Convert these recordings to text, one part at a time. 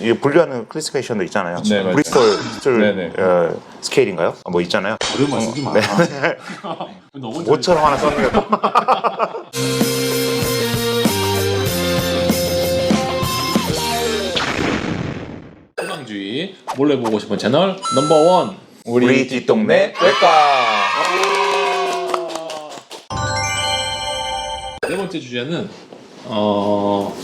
이 분류하는 클래시피케이션도 있잖아요. 네, 맞아요. 브리스톨 스톨 네 네. 어, 스케일인가요? 아, 뭐 있잖아요. 어려운 쓰지 마. 너무 잘- 옷처럼 하나 썼는 게 소방주의 몰래 보고 싶은 채널 넘버 원. 우리, 우리 뒷동네 외과. 네 번째 주제는 어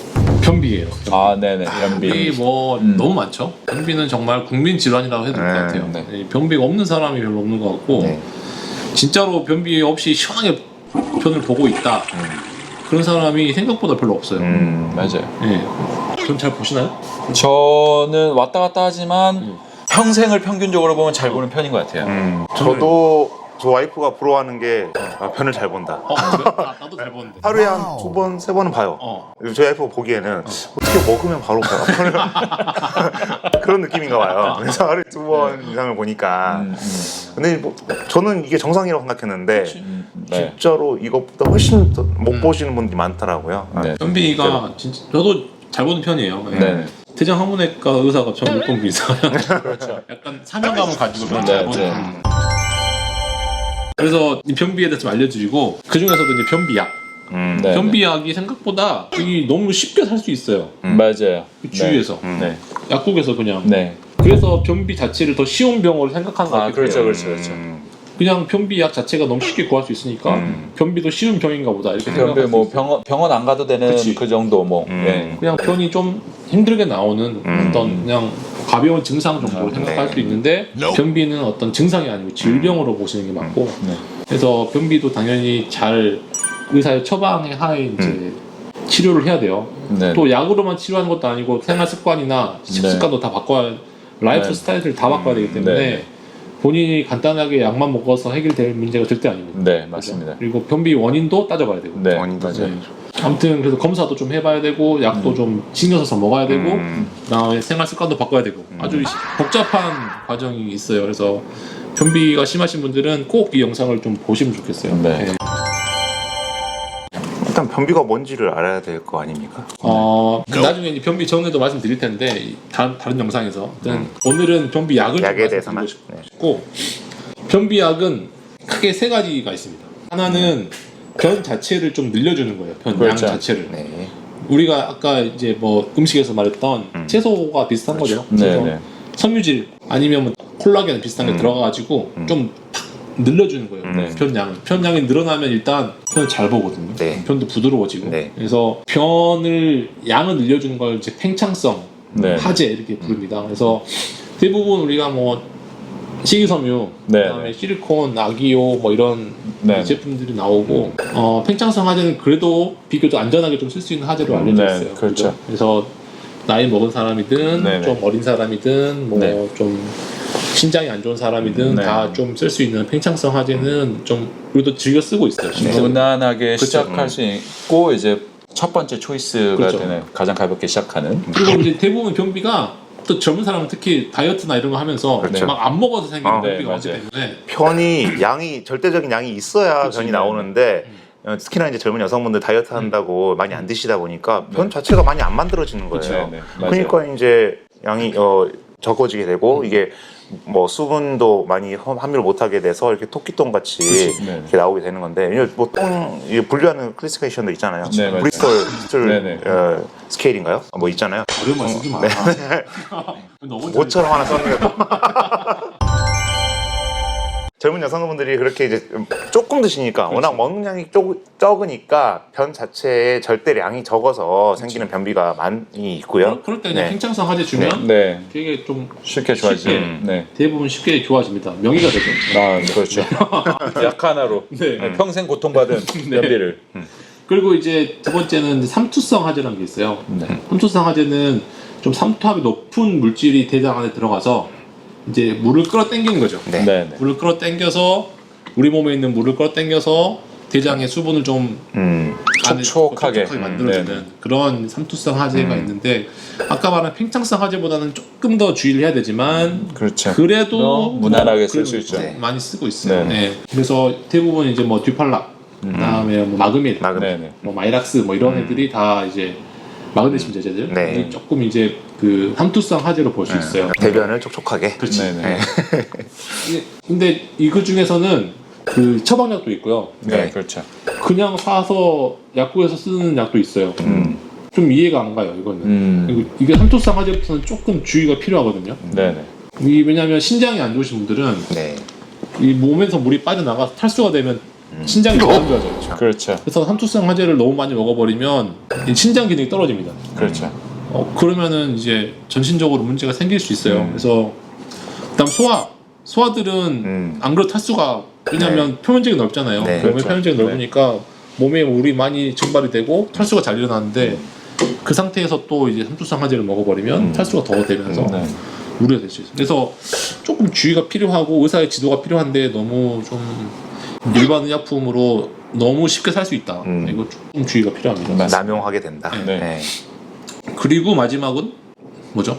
변비예요. 아, 네네. 변비 변비. 뭐 음. 너무 많죠. 변비는 정말 국민 질환이라고 해도 될 것 네, 같아요. 네. 이 변비가 없는 사람이 별로 없는 것 같고 네. 진짜로 변비 없이 시원하게 편을 보고 있다. 그런 사람이 생각보다 별로 없어요. 음, 맞아요. 예. 전잘 보시나요? 저는 왔다 갔다 하지만 음. 평생을 평균적으로 보면 잘 보는 편인 것 같아요. 음, 저도 저 와이프가 부러워하는 게 아, 편을 잘 본다. 어, 나, 나도 잘 보는데. 하루에 한 두 번, 세 번은 봐요. 어. 저희 와이프가 보기에는 어 떻게 먹으면 바로 봐요. 그런 느낌인가 봐요. 그래서 하루에 두 번 이상을 보니까. 음, 음, 근데 뭐 저는 이게 정상이라고 생각했는데 음, 네. 진짜로 이것보다 훨씬 더 못 보시는 분들이 많더라고요. 아, 네. 변비가 진짜 저도 잘 보는 편이에요. 예. 네. 대장 항문외과 의사가 못 본게 있어요. 그렇죠. 약간 사명감을 가지고 그런 네, 잘 보는 네. 편. 그래서 이 변비에 대해서 좀 알려드리고 그 중에서도 이제 변비약. 음, 네. 변비약이 생각보다 이 너무 쉽게 살 수 있어요. 음. 맞아요. 그 주위에서 음. 네. 약국에서 그냥. 네. 그래서 변비 자체를 더 쉬운 병으로 생각하는 것 아, 같아요. 그렇죠, 그렇죠, 그렇죠. 음, 그냥 변비약 자체가 너무 쉽게 구할 수 있으니까 음. 변비도 쉬운 병인가 보다 이렇게 변비 생각할 뭐수 있어요. 병원 병원 안 가도 되는 그치. 그 정도 뭐. 음. 네. 그냥 변이 좀 힘들게 나오는 음. 어떤 그냥 가벼운 증상 정도로 아, 생각할 네. 수도 있는데 변비는 어떤 증상이 아니고 질병으로 보시는 게 맞고 네. 그래서 변비도 당연히 잘 의사의 처방에 하에 이제 치료를 해야 돼요. 네. 또 약으로만 치료하는 것도 아니고 생활 습관이나 식습관도 다 바꿔야 라이프 네. 스타일을 다 바꿔야 되기 때문에 네. 본인이 간단하게 약만 먹어서 해결될 문제가 절대 아닙니다. 네, 맞습니다. 그리고 변비 원인도 따져봐야 되고. 네. 원인도 맞아요. 네. 아무튼 그래서 검사도 좀 해봐야 되고 약도 좀 신경 써서 먹어야 되고 음. 그다음에 생활 습관도 바꿔야 되고 아주 시- 복잡한 과정이 있어요. 그래서 변비가 심하신 분들은 꼭 이 영상을 좀 보시면 좋겠어요. 네. 일단 변비가 뭔지를 알아야 될 거 아닙니까? 어, 나중에 이제 변비 전에도 말씀드릴 텐데 이 다른 다른 영상에서 아무튼 오늘은 변비 약을 좀 음. 약에 대해서만. 말씀드리고 네. 싶고 변비 약은 크게 세 가지가 있습니다. 하나는 변 자체를 좀 늘려주는 거예요. 변 양 그렇죠. 자체를. 네. 우리가 아까 이제 뭐 음식에서 말했던 음. 채소가 비슷한 거죠. 네, 그래서 네. 섬유질 아니면 뭐 콜라겐 비슷한 게 음. 들어가가지고 음. 좀팍 늘려주는 거예요. 음. 변양. 변양이 늘어나면 일단 편 잘 보거든요. 네. 편도 부드러워지고. 네. 그래서 변을 양을 늘려주는 걸 이제 팽창성 네. 화제 이렇게 부릅니다. 그래서 대부분 우리가 뭐 식이섬유, 네, 그다음에 네. 실리콘, 아기오 뭐 이런 네. 제품들이 나오고 어, 팽창성 화제는 그래도 비교적 안전하게 좀 쓸 수 있는 화제로 알려져 네, 있어요. 그렇죠. 그죠? 그래서 나이 먹은 사람이든 네, 네. 좀 어린 사람이든 뭐 네. 좀 신장이 안 좋은 사람이든 네. 다 좀 쓸 수 있는 팽창성 화제는 좀 우리도 즐겨 쓰고 있어요. 실제로. 무난하게 그렇죠. 시작할 수 있고 이제 첫 번째 초이스가 그렇죠. 되는 가장 가볍게 시작하는 그리고 이제 대부분 변비가 또 젊은 사람은 특히 다이어트나 이런 거 하면서 그렇죠. 막 안 먹어서 생기는 아, 변비가 네, 많기 맞아요. 때문에 편이 양이 절대적인 양이 있어야 그치, 변이 네. 나오는데 어, 특히나 이제 젊은 여성분들 다이어트 한다고 많이 안 드시다 보니까 변 자체가 많이 안 만들어지는 거예요. 그렇죠. 네, 맞아요. 그러니까 이제 양이 어, 적어지게 되고 이게 뭐 수분도 많이 함- 함유를 못하게 돼서 이렇게 토끼똥 같이 네. 이렇게 나오게 되는 건데 이게 분류하는 클래시피케이션도 있잖아요. 네. 브리스톨 스톨 네, 네. 어, 스케일인가요? 아, 뭐 있잖아요. 어려운 쓰지 마. 너무 잘- 옷처럼 하나 썼는 게 젊은 여성분들이 그렇게 이제 조금 드시니까 워낙 먹는 양이 쪽, 적으니까 변 자체의 절대량이 적어서 생기는 변비가 많이 있고요. 그럴- 그럴 때 이제 네. 팽창성 화제 주면 네 되게 좀 쉽게 좋아지죠. 쉽게. 네. 대부분 쉽게 좋아집니다. 명의가 되죠. 아 그렇죠. 약 하나로 네. 네, 평생 고통받은 네. 변비를. 그리고 이제 두 번째는 이제 삼투성 화제라는 게 있어요. 네. 삼투성 화제는 좀 삼투압이 높은 물질이 대장 안에 들어가서 이제 물을 끌어당기는 거죠. 네. 네. 네. 물을 끌어당겨서 우리 몸에 있는 물을 끌어당겨서 대장의 수분을 좀 음, 안에 촉촉하게. 촉촉하게 만들어주는 음, 네. 그런 삼투성 화제가 음. 있는데 아까 말한 팽창성 화제보다는 조금 더 주의를 해야 되지만 그렇죠. 그래도 또 무난하게 쓸 수 있죠. 네. 많이 쓰고 있어요. 네. 네. 그래서 대부분 이제 뭐 듀팔락, 그다음에 뭐 마그밀, 마그네. 네네. 뭐 마이락스 뭐 이런 애들이 다 이제 마그네슘 제제들 네. 조금 이제 그 함투성 하재로 볼 수 있어요. 대변을 촉촉하게. 그렇지. 네네. 네. 이게- 근데 이그 중에서는 그 처방약도 있고요. 네, 네. 그렇죠. 그냥 사서 약국에서 쓰는 약도 있어요. 음. 좀 이해가 안 가요 이거는. 음. 그리고 이게 함투성 하재부터는 조금 주의가 필요하거든요. 네네. 이 왜냐하면 신장이 안 좋으신 분들은 네. 이 몸에서 물이 빠져나가 서 탈수가 되면 음. 신장이 더 안 좋아져요. 그렇죠. 그래서 함투성 화제를 너무 많이 먹어버리면 이 신장 기능이 떨어집니다. 그렇죠. 어, 그러면은 이제 전신적으로 문제가 생길 수 있어요. 음. 그래서 그다음 소화 소화들은 음. 안 그래도 탈수가 왜냐하면 표면적이 넓잖아요. 네. 몸의 그렇죠. 표면적이 넓으니까 몸에 물이 많이 증발이 되고 탈수가 잘 일어나는데 그 상태에서 또 이제 함투성 화제를 먹어버리면 음. 탈수가 더 되면서 네. 우려가 될 수 있어요. 그래서 조금 주의가 필요하고 의사의 지도가 필요한데 너무 좀 일반 의약품으로 너무 쉽게 살 수 있다. 음. 이거 조금 주의가 필요합니다. 남용하게 된다. 네. 네. 그리고 마지막은 뭐죠?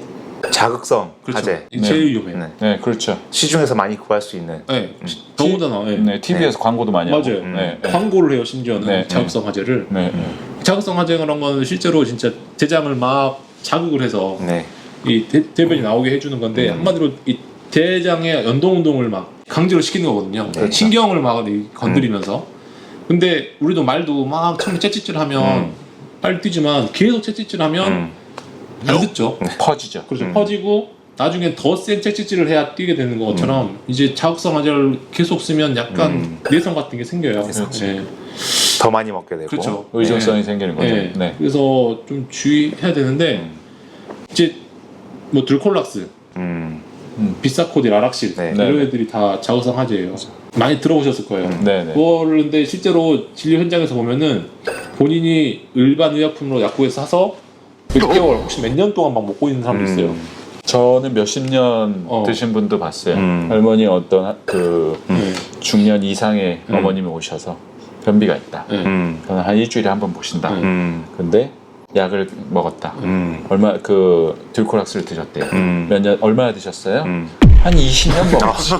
자극성 그렇죠. 화재. 이게 제일 위험해요. 네. 네, 그렇죠. 시중에서 많이 구할 수 있는. 네, 더군다나 네. 네, TV에서 광고도 많이 하고. 맞아요. 네. 네. 광고를 해요 심지어는 네, 자극성 화제를. 네. 네. 자극성 화제라는 건 실제로 진짜 대장을 막 자극을 해서 네. 이 대, 대변이 나오게 해주는 건데 음. 한마디로 이 대장의 연동 운동을 막 강제로 시키는 거거든요. 그렇죠. 신경을 막 이- 건드리면서. 근데 우리도 말도 막 처음에 째찌질하면 음. 빨리 뛰지만 계속 째찌질하면 음. 안 듣죠. 퍼지죠. 그렇죠. 음. 퍼지고 나중에 더센 째찌질을 해야 뛰게 되는 것처럼 이제 자극성 화제를 계속 쓰면 약간 음. 내성 같은 게 생겨요. 그렇지. 네. 더 많이 먹게 되고. 그렇죠. 의존성이 생기는 거죠. 네. 네. 그래서 좀 주의해야 되는데 음. 이제 뭐 들콜락스, 음. 비사코디, 라락실 네. 이런 네. 애들이 다 자극성 화제예요. 많이 들어보셨을 거예요. 음. 네, 네. 그거를 근데 실제로 진료 현장에서 보면은 본인이 일반 의약품으로 약국에서 사서 몇 개월 혹시 몇 년 동안 막 먹고 있는 사람도 음. 있어요. 저는 몇십 년 어. 드신 분도 봤어요. 음. 할머니 어떤 하- 그 네. 중년 이상의 음. 어머님이 오셔서 변비가 있다. 네. 음. 저는 한 일주일에 한 번 보신다. 네. 음. 근데 약을 먹었다. 음. 얼마 그 들코락스를 드셨대요. 음. 몇 년 얼마나 드셨어요? 음. 한 20년 먹었죠.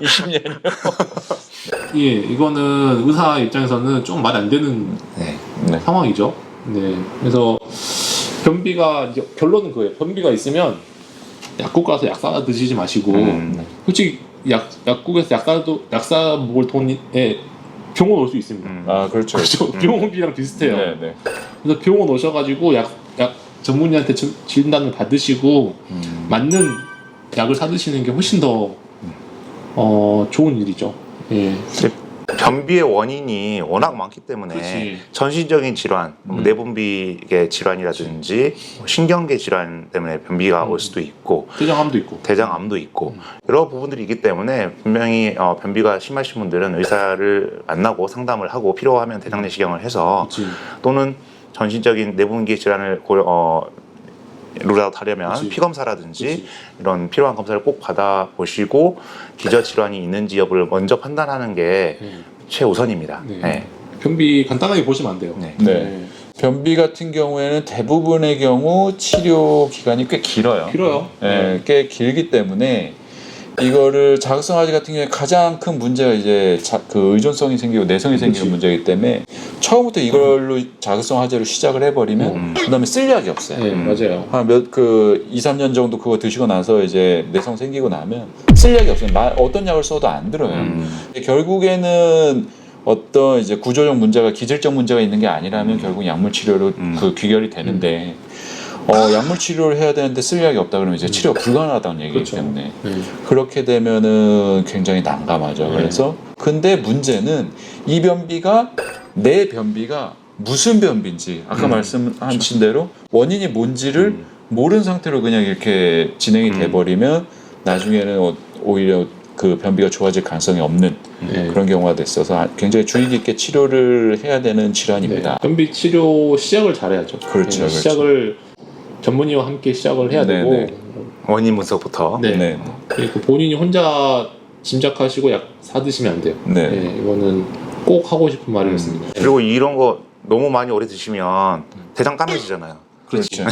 20년이요. 예, 이거는 의사 입장에서는 좀말안 되는 네. 네. 상황이죠. 네. 그래서 변비가 이제 결론은 그거예요. 변비가 있으면 약국 가서 약 사다 드시지 마시고 음. 솔직히 약 약국에서 약 사도 약사 먹을 돈에 병원 올 수 있습니다. 음. 아 그렇죠. 그렇죠. 음. 병원비랑 비슷해요. 네, 네. 그래서 병원 오셔가지고 약, 약 전문의한테 진- 진단을 받으시고 음. 맞는 약을 사 드시는 게 훨씬 더 어, 좋은 일이죠. 예. 변비의 원인이 워낙 많기 때문에 그렇지. 전신적인 질환, 뭐 음. 내분비계 질환이라든지 뭐 신경계 질환 때문에 변비가 음. 올 수도 있고 대장암도 있고. 대장암도 있고 음. 여러 부분들이 있기 때문에 분명히 어, 변비가 심하신 분들은 의사를 만나고 상담을 하고 필요하면 대장 내시경을 해서 그렇지. 또는 전신적인 내분기 질환을 고, 어, 룰아웃 하려면 그치. 피 검사라든지 그렇지. 이런 필요한 검사를 꼭 받아 보시고 기저 질환이 있는지 여부를 먼저 판단하는 게 예. 최우선입니다. 네. 네. 변비 간단하게 보시면 안 돼요. 네. 네. 변비 같은 경우에는 대부분의 경우 치료 기간이 꽤 길어요. 길어요. 예, 꽤 길기 때문에 이거를 자극성 화제 같은 경우에 가장 큰 문제가 이제 자, 그 의존성이 생기고 내성이 생기는 그치. 문제이기 때문에 처음부터 이걸로 자극성 화제로 시작을 해버리면 음. 그다음에 쓸 약이 없어요. 네, 음. 맞아요. 한몇그 2, 3년 정도 그거 드시고 나서 이제 내성 생기고 나면 쓸 약이 없어요. 마- 어떤 약을 써도 안 들어요. 음. 결국에는 어떤 이제 구조적 문제가 기질적 문제가 있는 게 아니라면 결국 약물 치료로 음. 그 귀결이 되는데 어, 약물 치료를 해야 되는데 쓸 약이 없다 그러면 이제 치료가 불가능하다는 얘기이기 그렇죠. 때문에 네. 그렇게 되면은 굉장히 난감하죠. 네. 그래서 근데 문제는 이 변비가 내 변비가 무슨 변비인지 아까 음. 말씀하신 대로 원인이 뭔지를 음. 모르는 상태로 그냥 이렇게 진행이 음. 돼버리면 나중에는 어- 오히려 그 변비가 좋아질 가능성이 없는 네. 그런 경우가 됐어서 굉장히 주의 깊게 치료를 해야 되는 네. 질환입니다. 변비 치료 시작을 잘해야죠. 그렇죠, 네, 그렇죠. 전문의와 함께 시작을 해야 네, 되고 네. 원인 분석부터. 네. 네. 그리고 본인이 혼자 짐작하시고 약 사드시면 안 돼요. 네. 네, 이거는 꼭 하고 싶은 말이었습니다. 그리고 이런 거 너무 많이 오래 드시면 대장 까매지잖아요. 그렇죠.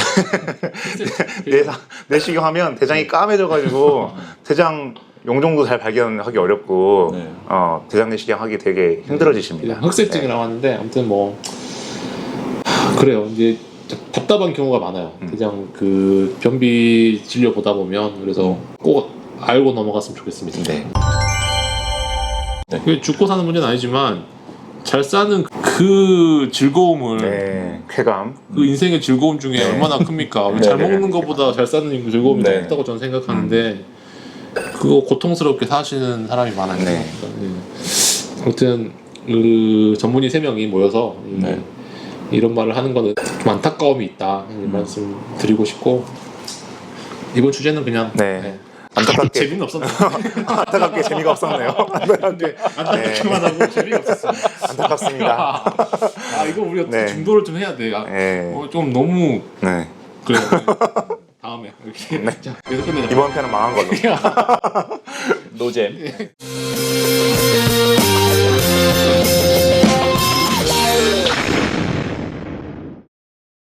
내상 내시경 하면 대장이 까매져가지고 대장 용종도 잘 발견하기 어렵고 네. 어, 대장 내시경 하기 되게 힘들어지십니다. 흑색증이라고 하는데 아무튼 뭐 하, 그래요. 이제 답답한 경우가 많아요. 음. 그냥 그 변비 진료 보다 보면 그래서 꼭 알고 넘어갔으면 좋겠습니다. 네. 그게 죽고 사는 문제는 아니지만 잘 사는 그 즐거움을 네. 쾌감. 그 인생의 즐거움 중에 네. 얼마나 큽니까? 네, 잘 네. 먹는 것보다 잘 사는 그 즐거움이 더 네. 크다고 저는 생각하는데 그거 고통스럽게 사시는 사람이 많아요. 네. 네. 아무튼 그 전문의 세 명이 모여서 이- 네. 이런 말을 하는 거는 좀 안타까움이 있다 이 말씀 드리고 싶고 이번 주제는 그냥 네. 안타깝게 재미는 없었네요. 안타깝게 재미가 없었네요. 안타깝게 안타깝기만 하고 재미가 없었어요. 안타깝습니다. 아 이거 우리 어떻게 네. 중도를 좀 해야 돼. 아, 네. 어, 좀 너무 네. 그래. 다음에 이렇게 자 여기서 끝내자. 이번 편은 망한 걸로. 노잼.